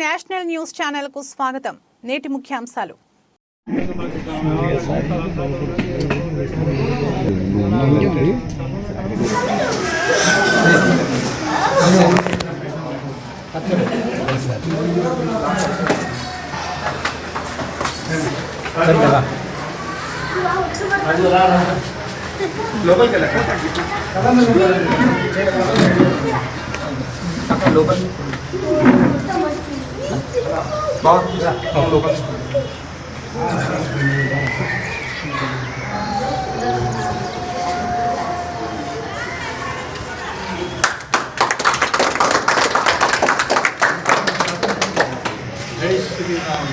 National news ఛానల్కు స్వాగతం. నేటి ముఖ్యాంశాలు.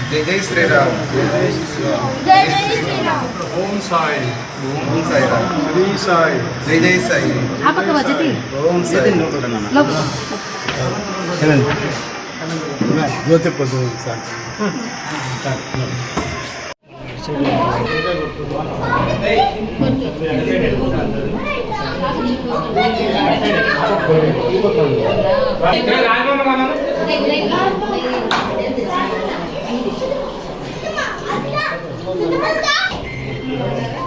जय जय श्री राम जय जय श्री राम ओम साई। ओम साई राम। श्री साई। जय जय साई। आपका वजती ओम साई। लोग జ్యోతి పొద్దు సార్ మీడియా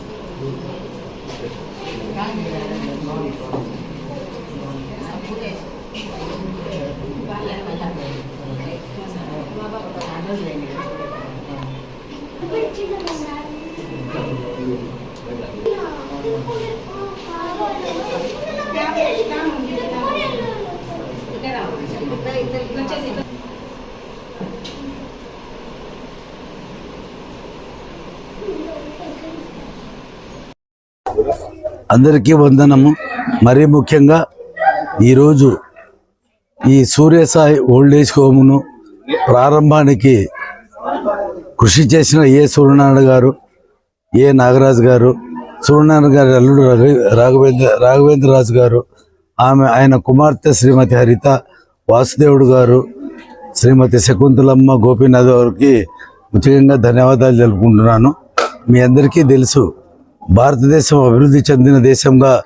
అందరికీ వందనము. మరీ ముఖ్యంగా ఈరోజు ఈ సూర్యసాయి ఓల్డ్ ఏజ్ హోమ్ను ప్రారంభానికి కృషి చేసిన ఏ సూర్యనారాయణ గారు ఏ నాగరాజు గారు సూర్యనారాయణ గారి అల్లుడు రాఘవేంద్ర రాఘవేంద్ర రాజు గారు ఆమె ఆయన కుమార్తె శ్రీమతి హరిత వాసుదేవుడు గారు శ్రీమతి శకుంతలమ్మ గోపీనాథ్ గారికి ముఖ్యంగా ధన్యవాదాలు తెలుపుకుంటున్నాను. మీ అందరికీ తెలుసు భారతదేశం అభివృద్ధి చెందిన దేశంగా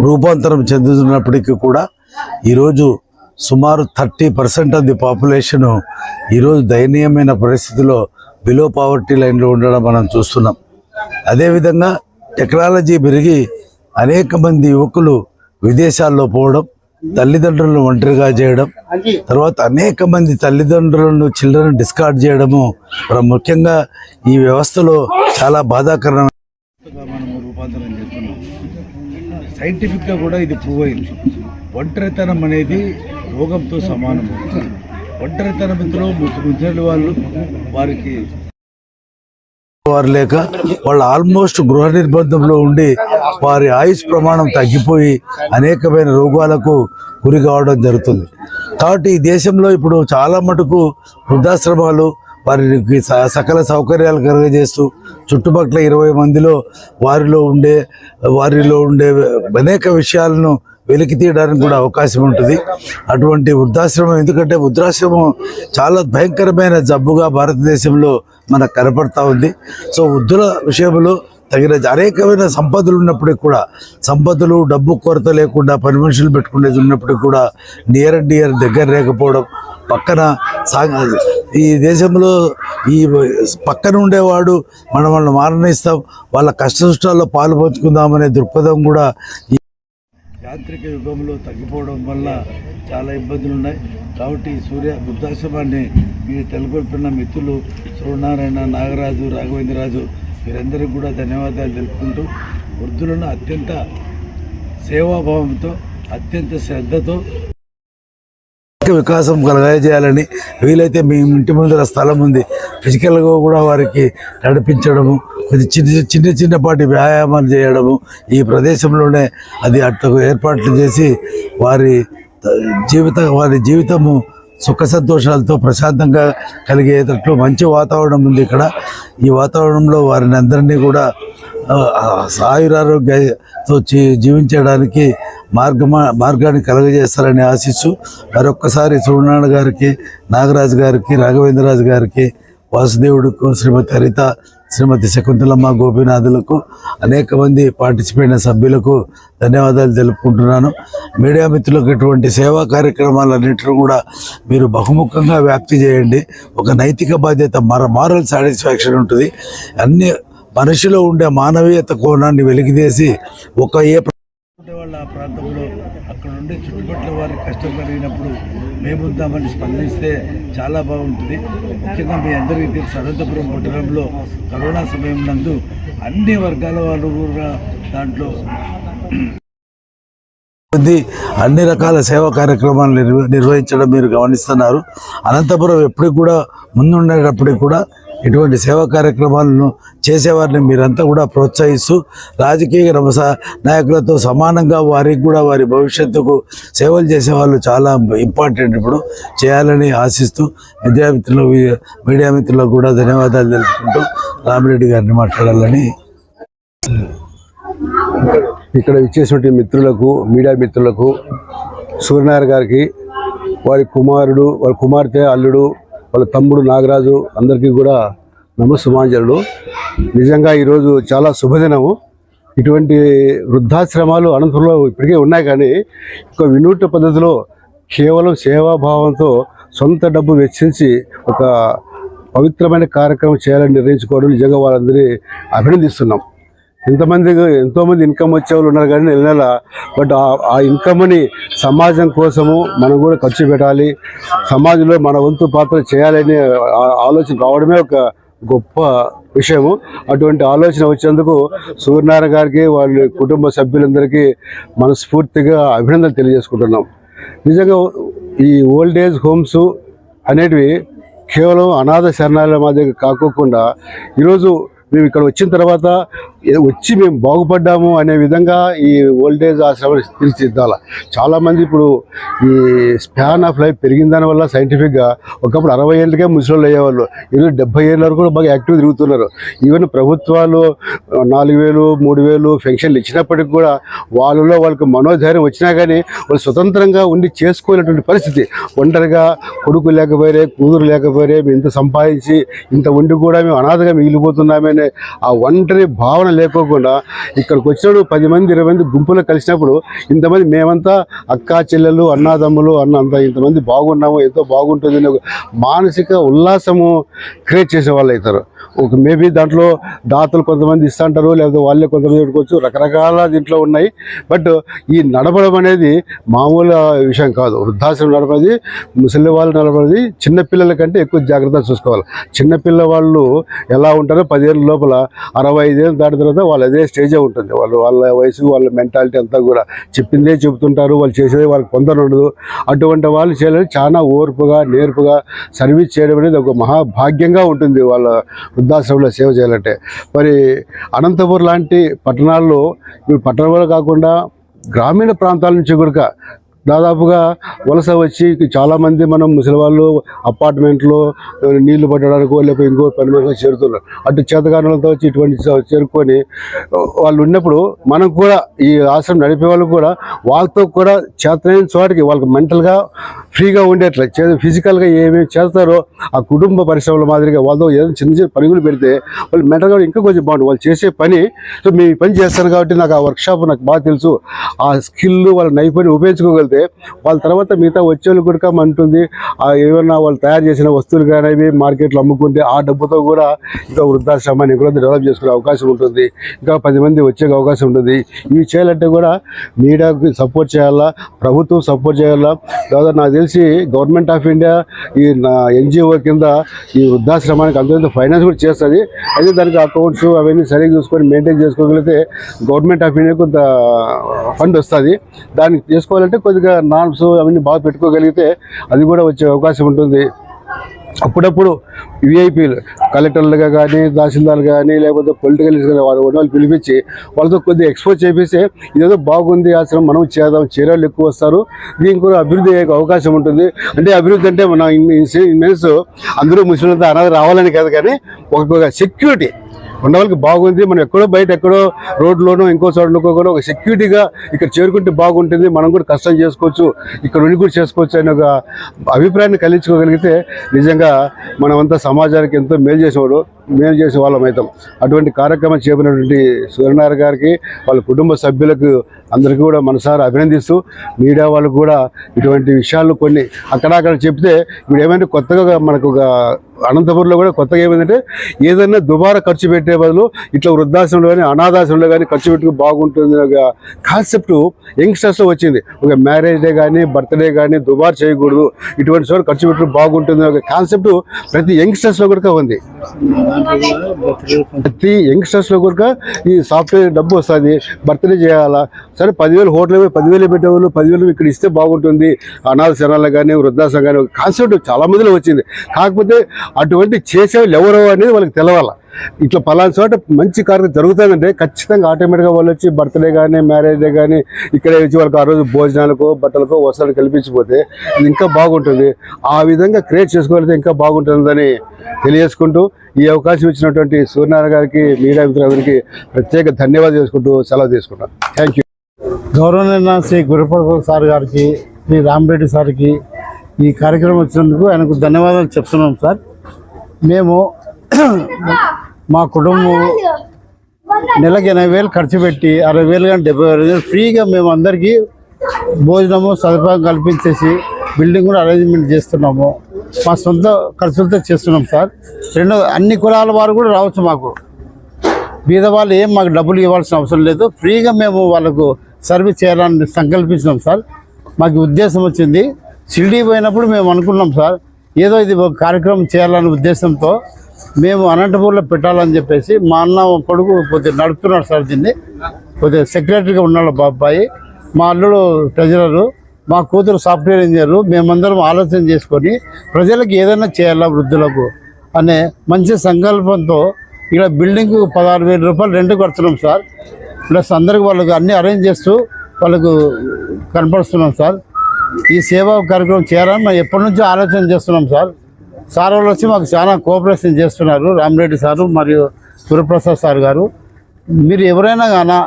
రూపాంతరం చెందుతున్నప్పటికీ కూడా ఈరోజు సుమారు thirty percent of the population ఈరోజు దయనీయమైన పరిస్థితిలో బిలో పావర్టీ లైన్లో ఉండడం మనం చూస్తున్నాం. అదేవిధంగా టెక్నాలజీ పెరిగి అనేక మంది యువకులు విదేశాల్లో పోవడం తల్లిదండ్రులను ఒంటరిగా చేయడం తర్వాత అనేక మంది తల్లిదండ్రులను చిల్డ్రన్ డిస్కార్డ్ చేయడము ముఖ్యంగా ఈ వ్యవస్థలో చాలా బాధాకరమైన మనము రూపాంతరం చేస్తున్నాం. సైంటిఫిక్గా కూడా ఇది ప్రూవ్ అయింది. ఒంటరితనం అనేది రోగంతో సమానం ఒంటరితనంతో ముసలి వాళ్ళు వారికి వారు లేక వాళ్ళు ఆల్మోస్ట్ గృహ నిర్బంధంలో ఉండి వారి ఆయుష్ ప్రమాణం తగ్గిపోయి అనేకమైన రోగాలకు గురి కావడం జరుగుతుంది. కాబట్టి ఈ దేశంలో ఇప్పుడు చాలా మటుకు వృద్ధాశ్రమాలు వారికి స- సకల సౌకర్యాలు కలుగజేస్తూ చుట్టుపక్కల ఇరవై మందిలో వారిలో ఉండే వారిలో ఉండే అనేక విషయాలను వెలికి తీయడానికి కూడా అవకాశం ఉంటుంది. అటువంటి వృద్ధాశ్రమం ఎందుకంటే వృద్ధాశ్రమం చాలా భయంకరమైన జబ్బుగా భారతదేశంలో మనకు కనపడతా ఉంది. సో వృద్ధుల విషయంలో తగిన అనేకమైన సంపదలు ఉన్నప్పటికీ కూడా సంపదలు డబ్బు కొరత లేకుండా పని మనుషులు పెట్టుకునేది ఉన్నప్పటికీ కూడా నియర్ అండ్ నియర్ దగ్గర లేకపోవడం పక్కన ఈ దేశంలో ఈ పక్కన ఉండేవాడు మనం వాళ్ళని మారణిస్తాం వాళ్ళ కష్ట సుష్టాల్లో పాలు పంచుకుందామనే దృక్పథం కూడా యాంత్రిక యుగంలో తగ్గిపోవడం వల్ల చాలా ఇబ్బందులు ఉన్నాయి కాబట్టి సూర్య వృద్ధాశ్రమాన్ని మీరు తెలుగొల్పిన మిత్రులు సూర్యనారాయణ నాగరాజు రాఘవేంద్రరాజు వీరందరికీ కూడా ధన్యవాదాలు తెలుపుకుంటూ వృద్ధులను అత్యంత సేవాభావంతో అత్యంత శ్రద్ధతో వికాసం కలగజేయాలని వీలైతే మీ ఇంటి ముందర స్థలం ఉంది. ఫిజికల్గా కూడా వారికి నడిపించడము కొద్ది చిన్న చిన్న చిన్నపాటి వ్యాయామాలు చేయడము ఈ ప్రదేశంలోనే అది అట్లకు ఏర్పాట్లు చేసి వారి జీవిత వారి జీవితము సుఖ సంతోషాలతో ప్రశాంతంగా కలిగేటట్లు మంచి వాతావరణం ఉంది ఇక్కడ. ఈ వాతావరణంలో వారిని అందరినీ కూడా ఆయురారోగ్యంతో జీవించడానికి మార్గమా మార్గాన్ని కలుగజేస్తారని ఆశిస్తూ మరొక్కసారి సూర్యనారాయణ గారికి నాగరాజు గారికి రాఘవేంద్రరాజు గారికి వాసుదేవుడుకు శ్రీమతి హరిత శ్రీమతి శకుంతలమ్మ గోపీనాథులకు అనేక మంది పార్టిసిపేట్ సభ్యులకు ధన్యవాదాలు తెలుపుకుంటున్నాను. మీడియా మిత్రులకు ఇటువంటి సేవా కార్యక్రమాలన్నింటినీ కూడా మీరు బహుముఖంగా వ్యాప్తి చేయండి. ఒక నైతిక బాధ్యత మర మారల్ సాటిస్ఫాక్షన్ ఉంటుంది. అన్ని మనిషిలో ఉండే మానవీయత కోణాన్ని వెలికితీసి ఒక ఏ వాళ్ళ ఆ ప్రాంతంలో అక్కడ ఉండే చుట్టుపక్కల వారి కష్టం కలిగినప్పుడు మేముందామని స్పందిస్తే చాలా బాగుంటుంది. ముఖ్యంగా మీ అందరికీ తెలుసు అనంతపురం పట్టణంలో కరోనా సమయం నందు అన్ని వర్గాల వాళ్ళు కూడా దాంట్లో అన్ని రకాల సేవా కార్యక్రమాలు నిర్వ నిర్వహించడం మీరు గమనిస్తున్నారు. అనంతపురం ఎప్పటికి కూడా ముందుండేటప్పటికి కూడా ఇటువంటి సేవా కార్యక్రమాలను చేసేవారిని మీరంతా కూడా ప్రోత్సహిస్తూ రాజకీయ రమస నాయకులతో సమానంగా వారికి కూడా వారి భవిష్యత్తుకు సేవలు చేసే వాళ్ళు చాలా ఇంపార్టెంట్ ఇప్పుడు చేయాలని ఆశిస్తూ విద్యామిత్రులు మీడియా మిత్రులకు కూడా ధన్యవాదాలు తెలుపుకుంటూ రామిరెడ్డి గారిని మాట్లాడాలని. ఇక్కడ ఇచ్చేసినటువంటి మిత్రులకు మీడియా మిత్రులకు సూర్యనారాయణ గారికి వారి కుమారుడు వారి కుమార్తె అల్లుడు వాళ్ళ తమ్ముడు నాగరాజు అందరికీ కూడా నమస్సుమాంజలుడు నిజంగా ఈరోజు చాలా శుభదినము. ఇటువంటి వృద్ధాశ్రమాలు అనంతపురంలో ఇప్పటికే ఉన్నాయి కానీ ఒక వినూత్న పద్ధతిలో కేవలం సేవాభావంతో సొంత డబ్బు వెచ్చించి ఒక పవిత్రమైన కార్యక్రమం చేయాలని నిర్ణయించుకోవడం నిజంగా వాళ్ళందరినీ అభినందిస్తున్నాం. ఎంతమంది ఎంతోమంది ఇన్కమ్ వచ్చే వాళ్ళు ఉన్నారు కానీ నెల నెల బట్ ఆ- ఇన్కమ్ని సమాజం కోసము మనం కూడా ఖర్చు పెట్టాలి. సమాజంలో మన వంతు పాత్ర చేయాలని ఆ- ఆలోచన రావడమే ఒక గొప్ప విషయము. అటువంటి ఆలోచన వచ్చేందుకు సూర్యనారాయణ గారికి వాళ్ళ కుటుంబ సభ్యులందరికీ మనస్ఫూర్తిగా అభినందనలు తెలియజేసుకుంటున్నాం. నిజంగా ఈ ఓల్డ్ ఏజ్ హోమ్స్ అనేటివి కేవలం అనాథ శరణాలయ మాదిరి కాకోకుండా ఈరోజు మేము ఇక్కడ వచ్చిన తర్వాత వచ్చి మేము బాగుపడ్డాము అనే విధంగా ఈ ఓల్డేజ్ ఆశ్రమం తీర్చిదిద్దాలి. చాలామంది ఇప్పుడు ఈ స్పాన్ ఆఫ్ లైఫ్ పెరిగిన దానివల్ల సైంటిఫిక్గా ఒకప్పుడు అరవై ఏళ్ళకే ముసలోళ్ళు అయ్యేవాళ్ళు. ఈరోజు డెబ్బై ఏళ్ళ వరకు కూడా బాగా యాక్టివ్ తిరుగుతున్నారు. ఈవెన్ ప్రభుత్వాలు నాలుగు వేలు మూడు వేలు పెన్షన్లు ఇచ్చినప్పటికి కూడా వాళ్ళలో వాళ్ళకి మనోధైర్యం వచ్చినా కానీ వాళ్ళు స్వతంత్రంగా ఉండి చేసుకోలేటువంటి పరిస్థితి. ఒంటరిగా కొడుకు లేకపోయారే కూతురు లేకపోయారే మేము ఇంత సంపాదించి ఇంత ఉండి కూడా మేము అనాథగా మిగిలిపోతున్నామనే ఆ ఒంటరి భావన లేకోకుండా ఇక్కడికి వచ్చినప్పుడు పది మంది ఇరవై మంది గుంపులో కలిసినప్పుడు ఇంతమంది మేమంతా అక్కా చెల్లెలు అన్నాదమ్ములు అన్న అంత ఇంతమంది బాగున్నాము ఎంతో బాగుంటుంది మానసిక ఉల్లాసము క్రియేట్ చేసే వాళ్ళు అవుతారు. ఒక మేబీ దాంట్లో దాతలు కొంతమంది ఇస్తుంటారు లేకపోతే వాళ్ళే కొంతమంది పెట్టుకోవచ్చు రకరకాల దీంట్లో ఉన్నాయి. బట్ ఈ నడపడం అనేది మామూలు విషయం కాదు. వృద్ధాశ్రమం నడపది ముసలి వాళ్ళు నడపది చిన్నపిల్లల కంటే ఎక్కువ జాగ్రత్తగా చూసుకోవాలి. చిన్నపిల్లవాళ్ళు ఎలా ఉంటారో పదిహేను లోపల అరవై ఐదేళ్ళు దాటి తర్వాత వాళ్ళు అదే స్టేజే ఉంటుంది. వాళ్ళు వాళ్ళ వయసు వాళ్ళ మెంటాలిటీ అంతా కూడా చెప్పిందే చెబుతుంటారు వాళ్ళు చేసేది వాళ్ళకి పొందనుండదు. ఉండదు అటువంటి వాళ్ళు చేయాలని చాలా ఓర్పుగా నేర్పుగా సర్వీస్ చేయడం అనేది ఒక మహాభాగ్యంగా ఉంటుంది వాళ్ళ వృద్ధాశ్రమంలో సేవ చేయాలంటే. మరి అనంతపురం లాంటి పట్టణాల్లో పట్టణంలో కాకుండా గ్రామీణ ప్రాంతాల నుంచి కూడా దాదాపుగా వలస వచ్చి చాలామంది మనం ముసలి వాళ్ళు అపార్ట్మెంట్లో నీళ్ళు పట్టడానికో లేకపోతే ఇంకో పని మీద చేరుతున్నారు. అటు చేతగానులతో వచ్చి ఇటువంటి చేరుకొని వాళ్ళు ఉన్నప్పుడు మనం కూడా ఈ ఆశ్రమం నడిపే వాళ్ళు కూడా వాళ్ళతో కూడా చేతనైన చోటికి వాళ్ళకి మెంటల్గా ఫ్రీగా ఉండేట్ల. చే ఫిజికల్గా ఏమేమి చేస్తారో ఆ కుటుంబ పరిశ్రమల మాదిరిగా వాళ్ళతో ఏదైనా చిన్న చిన్న పనులు పెడితే వాళ్ళు మెంటల్గా ఇంకా కొంచెం బాగుంటుంది. వాళ్ళు చేసే పని సో మేము ఈ పని చేస్తాను కాబట్టి నాకు ఆ వర్క్షాప్ నాకు బాగా తెలుసు. ఆ స్కిల్ వాళ్ళ నైపుణ్యం ఉపయోగించుకోగలిగితే వాళ్ళ తర్వాత మిగతా వచ్చేవాళ్ళు కూడా అంటుంది. ఆ ఏమన్నా వాళ్ళు తయారు చేసిన వస్తువులు కానీ మార్కెట్లో అమ్ముకుంటే ఆ డబ్బుతో కూడా ఇంకా వృద్ధాశ్రమాన్ని కూడా డెవలప్ చేసుకునే అవకాశం ఉంటుంది. ఇంకా పది మంది వచ్చే అవకాశం ఉంటుంది. ఇవి చేయాలంటే కూడా మీడియాకి సపోర్ట్ చేయాలా? ప్రభుత్వం సపోర్ట్ చేయాలా? లేదా నాకు తెలిసి గవర్నమెంట్ ఆఫ్ ఇండియా ఈ ఎన్జిఓ కింద ఈ వృద్ధాశ్రమానికి అంత ఫైనాన్స్ కూడా చేస్తుంది. అయితే దానికి అకౌంట్స్ అవన్నీ సరిగ్గా చూసుకొని మెయింటైన్ చేసుకోగలిగితే గవర్నమెంట్ ఆఫ్ ఇండియా కొంత ఫండ్ వస్తుంది. దాన్ని చేసుకోవాలంటే కొద్దిగా నామ్స్ అవన్నీ బాగా పెట్టుకోగలిగితే అది కూడా వచ్చే అవకాశం ఉంటుంది అప్పుడప్పుడు విఐపీలు కలెక్టర్లుగా కానీ తహసీల్దార్లు కానీ లేకపోతే పొలిటికల్ వాళ్ళు వాళ్ళు పిలిపించి వాళ్ళతో కొద్దిగా ఎక్స్పోజ్ చేపిస్తే ఇదేదో బాగుంది ఆశ్రమం మనం చేద్దాం చీరలు ఎక్కువ వస్తారు దీనికి కూడా అభివృద్ధి అయ్యే అవకాశం ఉంటుంది అంటే అభివృద్ధి అంటే మన ఇన్మెన్స్ అందరూ ముస్లింలతో అనాథ రావాలని కాదు కానీ ఒక సెక్యూరిటీ ఉన్న వాళ్ళకి బాగుంది. మనం ఎక్కడో బయట ఎక్కడో రోడ్లోనో ఇంకో చోట కూడా ఒక సెక్యూరిటీగా ఇక్కడ చేరుకుంటే బాగుంటుంది. మనం కూడా కష్టం చేసుకోవచ్చు. ఇక్కడ ఉండి కూడా చేసుకోవచ్చు అనే ఒక అభిప్రాయాన్ని కలిగించుకోగలిగితే నిజంగా మనమంతా సమాజానికి ఎంతో మేలు చేసేవాడు. మేలు చేసే వాళ్ళం అవుతాం అటువంటి కార్యక్రమం చేపినటువంటి సూర్యనారాయణ గారికి వాళ్ళ కుటుంబ సభ్యులకు అందరికీ కూడా మనసారా అభినందిస్తూ మీడియా వాళ్ళకు కూడా ఇటువంటి విషయాలు కొన్ని అక్కడక్కడ చెప్తే ఇప్పుడు ఏమంటే కొత్తగా మనకు ఒక అనంతపురంలో కూడా కొత్తగా ఏమైందంటే ఏదైనా దుబారా ఖర్చు పెట్టే బదులు ఇట్లా వృద్ధాశ్రమంలో కానీ అనాథాశ్రమంలో కానీ ఖర్చు పెట్టుకు బాగుంటుంది ఒక కాన్సెప్ట్ యంగ్స్టర్స్లో వచ్చింది. ఒక మ్యారేజ్ డే కానీ బర్త్డే కానీ దుబారా చేయకూడదు. ఇటువంటి చోట ఖర్చు పెట్టుకు బాగుంటుంది ఒక కాన్సెప్ట్ ప్రతి యంగ్స్టర్స్లో కూడా ఉంది. ప్రతి యంగ్స్టర్స్లో కూడా ఈ సాఫ్ట్వేర్ డబ్బు వస్తుంది బర్త్డే చేయాలా? సరే పదివేలు హోటల్ పోయి పదివేలు పెట్టేవాళ్ళు పదివేలు ఇక్కడ ఇస్తే బాగుంటుంది. అనాథ శరణాలు కానీ వృద్ధాశ్రమం కానీ కాన్సెప్ట్ చాలా మందిలో వచ్చింది. కాకపోతే అటువంటి చేసేవాళ్ళు ఎవరో అనేది వాళ్ళకి తెలవాలి? ఇట్లా పలానా చోట మంచి కార్యక్రమం జరుగుతుందంటే ఖచ్చితంగా ఆటోమేటిక్గా వాళ్ళు వచ్చి బర్త్డే కానీ మ్యారేజ్ డే కానీ ఇక్కడే వచ్చి వాళ్ళకి ఆ రోజు భోజనాలకో బట్టలకో వస్త్రాలు కల్పించిపోతే ఇది ఇంకా బాగుంటుంది. ఆ విధంగా క్రియేట్ చేసుకోగలిగితే ఇంకా బాగుంటుందని తెలియజేసుకుంటూ ఈ అవకాశం ఇచ్చినటువంటి సూర్యనారాయణ గారికి మీడియా మిత్రులందరికీ ప్రత్యేక ధన్యవాదాలు చేసుకుంటూ సెలవు తీసుకుంటాను. థ్యాంక్ యూ గౌరవనీయ శ్రీ గురుప్రసాద్ సార్ గారికి శ్రీ రామరెడ్డి సార్కి ఈ కార్యక్రమం వచ్చినందుకు ఆయనకు ధన్యవాదాలు చెప్తున్నాం సార్. మేము మా కుటుంబం నెలకి ఎనభై వేలు ఖర్చు పెట్టి అరవై వేలు కానీ డెబ్బై వేలు కానీ ఫ్రీగా మేము అందరికీ భోజనము సదుపాయం కల్పించేసి బిల్డింగ్ కూడా అరేంజ్మెంట్ చేస్తున్నాము. మా సొంత ఖర్చులతో చేస్తున్నాం సార్. రెండు అన్ని కులాల వారు కూడా రావచ్చు మాకు. బీద వాళ్ళు ఏం మాకు డబ్బులు ఇవ్వాల్సిన అవసరం లేదు. ఫ్రీగా మేము వాళ్ళకు సర్వీస్ చేయాలని సంకల్పించినాం సార్. మాకు ఉద్దేశం వచ్చింది. షిరిడీ పోయినప్పుడు మేము అనుకున్నాం సార్. ఏదో ఇది ఒక కార్యక్రమం చేయాలనే ఉద్దేశంతో మేము అనంతపూర్లో పెట్టాలని చెప్పేసి మా అన్న కొడుకు కొద్దిగా నడుపుతున్నాడు సార్ దీన్ని. కొద్దిగా సెక్రటరీగా ఉన్నాడు బాబాయి మా అల్లుడు ట్రెజరరు మా కూతురు సాఫ్ట్వేర్ ఇంజనీరు మేమందరం ఆలోచన చేసుకొని ప్రజలకు ఏదైనా చేయాలా వృద్ధులకు అనే మంచి సంకల్పంతో ఇక్కడ బిల్డింగ్ పదహారు వేల రూపాయలు రెండు కడుతున్నాం సార్. ప్లస్ అందరికి వాళ్ళకి అన్నీ అరేంజ్ చేస్తూ వాళ్ళకు కనపరుస్తున్నాం సార్. ఈ సేవా కార్యక్రమం చేయాలని మేము ఎప్పటి నుంచో ఆలోచన చేస్తున్నాం సార్. సార్ వాళ్ళు వచ్చి మాకు చాలా కోఆపరేషన్ చేస్తున్నారు. రామిరెడ్డి సారు మరియు గురుప్రసాద్ సార్ గారు. మీరు ఎవరైనా కానీ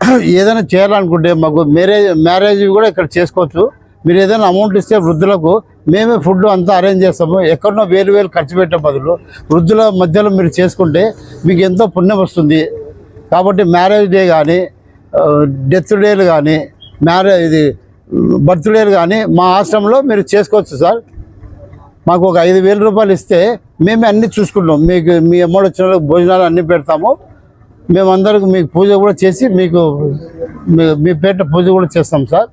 ఏదైనా చేయాలనుకుంటే మాకు మ్యారేజ్ మ్యారేజ్ కూడా ఇక్కడ చేసుకోవచ్చు. మీరు ఏదైనా అమౌంట్ ఇస్తే వృద్ధులకు మేమే ఫుడ్ అంతా అరేంజ్ చేస్తాము. ఎక్కడనో వేలు వేలు ఖర్చు పెట్టే బదులు వృద్ధుల మధ్యలో మీరు చేసుకుంటే మీకు ఎంతో పుణ్యం వస్తుంది. కాబట్టి మ్యారేజ్ డే కానీ డెత్ డేలు కానీ మ్యారేజ్ ఇది బర్త్డేలు కానీ మా ఆశ్రమంలో మీరు చేసుకోవచ్చు సార్. మాకు ఒక ఐదు వేల రూపాయలు ఇస్తే మేమే అన్ని చూసుకుంటాం. మీకు మీ అమ్మడు వచ్చిన వాళ్ళకి భోజనాలు అన్నీ పెడతాము. మేమందరికి మీకు పూజ కూడా చేసి మీకు మీ- పేట పూజ కూడా చేస్తాం సార్.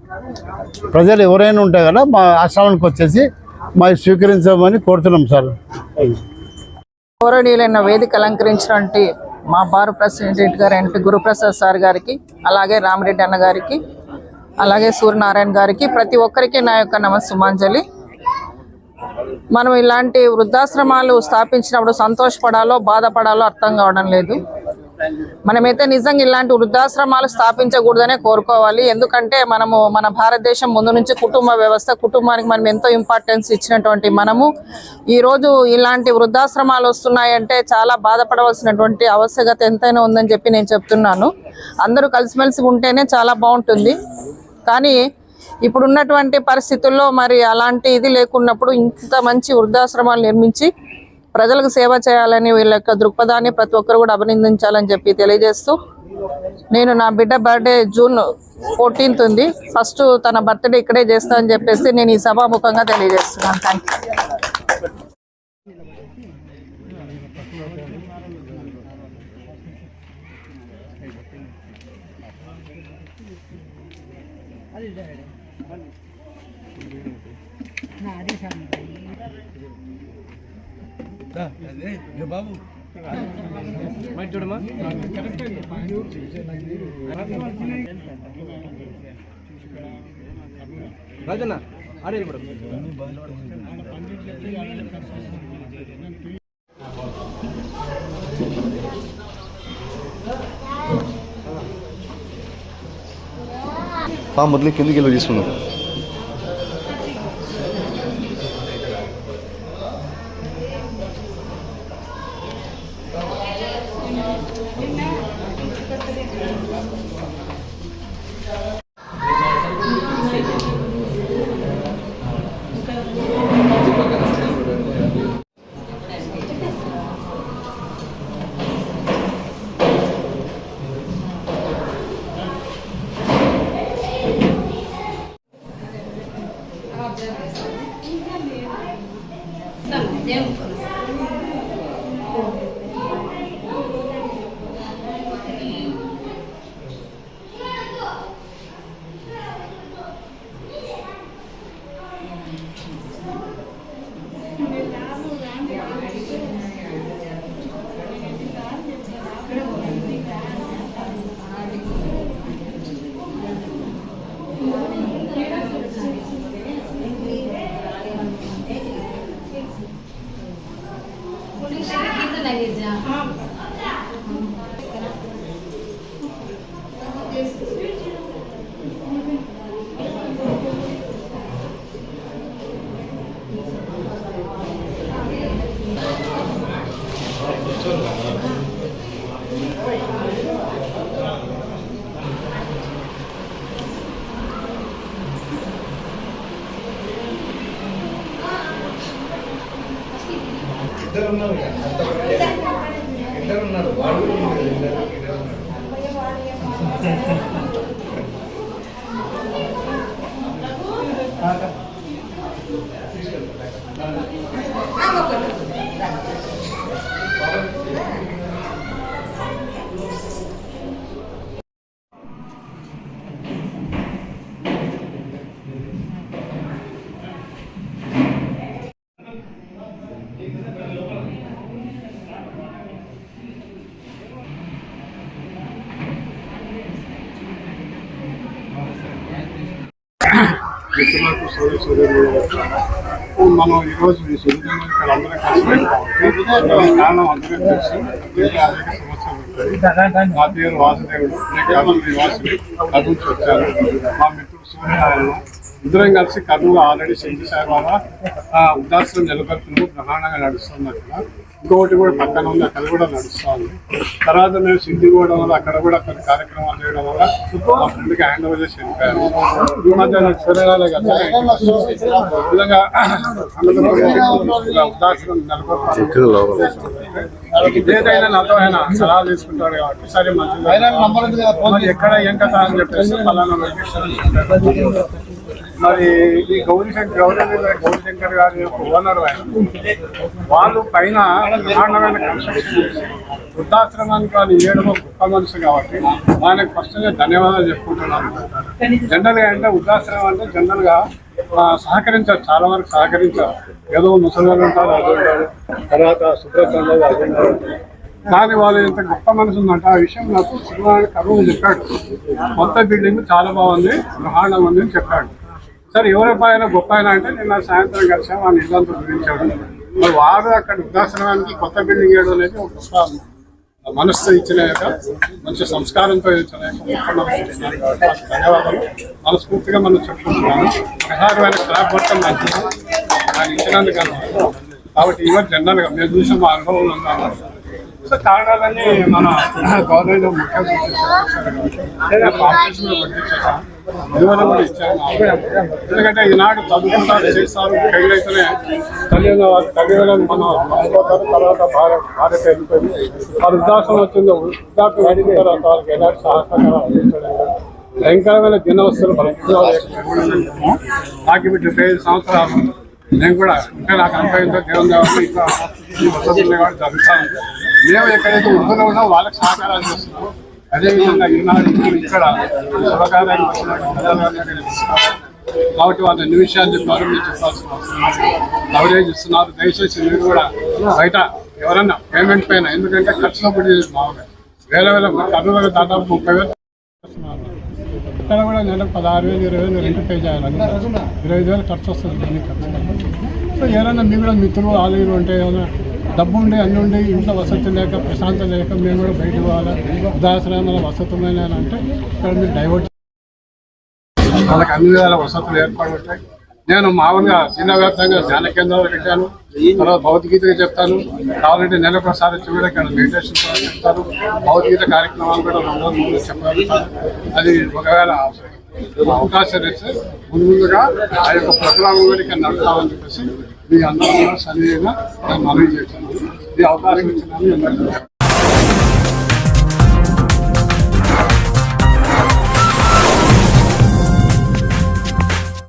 ప్రజలు ఎవరైనా ఉంటే కదా మా ఆశ్రమానికి వచ్చేసి మా స్వీకరించమని కోరుతున్నాం సార్. కోరడీలైన వేదిక అలంకరించినటువంటి మా బారు ప్రెసిడెంట్ గారు అంటే గురుప్రసాద్ సార్ గారికి అలాగే రామరెడ్డి అన్న గారికి అలాగే సూర్యనారాయణ గారికి ప్రతి ఒక్కరికి నా యొక్క నమస్సుమాంజలి. మనం ఇలాంటి వృద్ధాశ్రమాలు స్థాపించినప్పుడు సంతోషపడాలో బాధపడాలో అర్థం కావడం లేదు. మనమైతే నిజంగా ఇలాంటి వృద్ధాశ్రమాలు స్థాపించకూడదనే కోరుకోవాలి. ఎందుకంటే మనము మన భారతదేశం ముందు నుంచి కుటుంబ వ్యవస్థ కుటుంబానికి మనం ఎంతో ఇంపార్టెన్స్ ఇచ్చినటువంటి మనము. ఈ రోజు ఇలాంటి వృద్ధాశ్రమాలు వస్తున్నాయంటే చాలా బాధపడవలసినటువంటి ఆవశ్యకత ఎంతైనా ఉందని చెప్పి నేను చెప్తున్నాను. అందరూ కలిసిమెలిసి ఉంటేనే చాలా బాగుంటుంది. కానీ ఇప్పుడు ఉన్నటువంటి పరిస్థితుల్లో మరి అలాంటి ఇది లేకున్నప్పుడు ఇంత మంచి వృద్ధాశ్రమాలు నిర్మించి ప్రజలకు సేవ చేయాలని వీళ్ళ యొక్క దృక్పథాన్ని ప్రతి ఒక్కరు కూడా అభినందించాలని చెప్పి తెలియజేస్తూ నేను నా బిడ్డ బర్త్డే జూన్ ఫోర్టీన్త్ ఉంది. ఫస్ట్ తన బర్త్డే ఇక్కడే చేస్తా అని చెప్పేసి నేను ఈ సభాముఖంగా తెలియజేస్తున్నాను. థ్యాంక్ బాబు? రాజన్న ఆడే పా మొదలు కిందికి వెళ్ళి తీసుకున్నాం Okay, okay. మిత్రులకు మనం ఈరోజు ఈ సున్నితంగా ఇక్కడ అందరూ కలిసి కారణం అందరూ తెలుసు దీనికి అనేక సమస్యలు ఉంటాయి నా పేరు వాసుదేవుడు నేను కర్నూలు నివాసులు కర్నూలు వచ్చాను మా మిత్రుడు సూర్యనారాయణ ఇద్దరం కలిసి కర్నూలు ఆల్రెడీ శంకి సాయిబాబా ఉదాసనం నిలబెడుతున్నాము ప్రధానంగా నడుస్తున్నారు ఇక్కడ ఇంకొకటి కూడా పక్కన ఉంది అక్కడ కూడా నడుస్తా ఉంది. తర్వాత మేము పోవడం వల్ల అక్కడ కూడా కొన్ని కార్యక్రమాలు చేయడం వల్ల మా ఫ్రెండ్కి హ్యాండ్ ఓవర్ చేసి వెళ్ళిపోయారు ఈ మధ్య నాకు విధంగా ఉదాసనం ఏదైనా నాతో ఆయన సలహా తీసుకుంటాడు కాబట్టి సరే మంచిది ఎక్కడ ఏం కథ అని చెప్పేసి వెంకటేశ్వర మరి ఈ గౌరీ శంకర్ గౌరీ గారి యొక్క ఓనర్ ఆయన. వాళ్ళు పైన బ్రహ్మాండమైన కన్స్ట్రక్షన్ చేసి వృద్ధాశ్రమానికి వాళ్ళు ఇవ్వడం గొప్ప మనసు కాబట్టి ఆయనకు ఫస్ట్ ధన్యవాదాలు చెప్పుకుంటున్నాను జనరల్గా అంటే వృద్ధాశ్రమం అంటే జనరల్గా సహకరించారు చాలా వరకు సహకరించారు. ఏదో ముసలివాళ్ళు ఉంటారు అది ఉంటారు. తర్వాత సుబ్రహ్మణ్యం అది ఉంటారు. కానీ వాళ్ళు ఇంత గొప్ప మనసు ఉందంటే ఆ విషయం నాకు సినిమా కరువు చెప్పాడు. కొత్త బిల్డింగ్ చాలా బాగుంది బ్రహ్మాండం ఉంది అని చెప్పాడు. సరే ఎవరి ఆయన గొప్ప ఆయన అంటే నిన్న సాయంత్రం కలిసాం వాళ్ళ ఇల్లంతా గురించాడు మరి వారు అక్కడ వృద్ధాశ్రమానికి కొత్త బిల్డింగ్ వేయడం అనేది ఒక గొప్ప మనస్సు ఇచ్చిన యొక్క మంచి సంస్కారంతో ఇచ్చిన ధన్యవాదాలు. మనస్ఫూర్తిగా మనం చెప్పుకుంటున్నాను ప్రధానమైన క్లాప్ మొత్తం మంచిది. ఆయన ఇచ్చినందుకు కాబట్టి ఇవన్నీ జనరల్గా మేము చూసిన మా అనుభవం ఉన్నాము సో కారణాలన్నీ మన గవర్నమెంట్ ముఖ్య ఇదివల్ల కూడా ఇచ్చారు ఎందుకంటే ఈనాడు చదువుకుంటారు చేస్తారు ఫెయిల్ అయితేనే తల్లిదండ్రులు తల్లిదండ్రులను మనం అనుకోతారు తర్వాత భార్య భార్య వెళ్ళిపోయింది. వారు వృద్ధాశ్రమం వచ్చింది వృద్ధాప్యం అడిగిన తర్వాత వాళ్ళకి ఎలాంటి సహకారం అందించడం భయంకరమైన దినవస్తులు నాకు ఇప్పుడు డెబ్బై ఐదు సంవత్సరాలు. నేను కూడా ఇంకా నాకు అనుభవంతో దేవుని దేవాలి ఇంకా ఈ వసతులు చదువుతాను మేము ఎక్కడైతే వృద్ధులు ఉన్నాం వాళ్ళకి సహకారాలు చేస్తున్నాం అదేవిధంగా ఈనాడు ఇక్కడ అవగాహన కాబట్టి వాళ్ళ నిమిషాన్ని విషయాలు చెప్పాల్సిన అవసరం కవరేజ్ ఇస్తున్నారు. దయచేసి మీరు కూడా బయట ఎవరన్నా పేమెంట్ పైన ఎందుకంటే ఖర్చులో పడి బాగున్నాయి వేల వేల కర్నూలు దాదాపు ముప్పై వేలు ఇక్కడ కూడా నెలకు పదహారు వేలు ఇరవై వేలు రెండు పే చేయాలని ఇరవై ఐదు వేలు ఖర్చు వస్తుంది ఖర్చు సో ఏదైనా మీ కూడా మిత్రులు ఆలయలు ఉంటే ఏమైనా డబ్బు ఉండి అన్ని ఉండి ఇంట్లో వసతి లేక ప్రశాంతం లేక మేము కూడా బయటకు పోవాలి? ఉదాహరణ వసతుమైన అంటే ఇక్కడ మీరు డైవర్ట్ వాళ్ళకి అన్ని విధాల వసతులు ఏర్పడుతాయి ఉంటాయి. నేను మామూలుగా జిల్లా వ్యాప్తంగా ధ్యాన కేంద్రాలు పెట్టాను. తర్వాత భౌతికీతగా చెప్తాను. కావాలంటే నెల ఒకసారి చూడడం ఇక్కడ మెడిటేషన్ కూడా చెప్తాను. భౌతికీత కార్యక్రమాలు కూడా రెండు రోజులు ముందు అది ఒకవేళ అవకాశం ఇస్తే ముందు ముందుగా ఆ యొక్క ప్రోగ్రామ్ కూడా ఇక్కడ నడుపుతామని చెప్పేసి మీ అందరూ కూడా సరిగా మనవి చేస్తున్నాను ఈ అవకాశం ఇచ్చినందుకు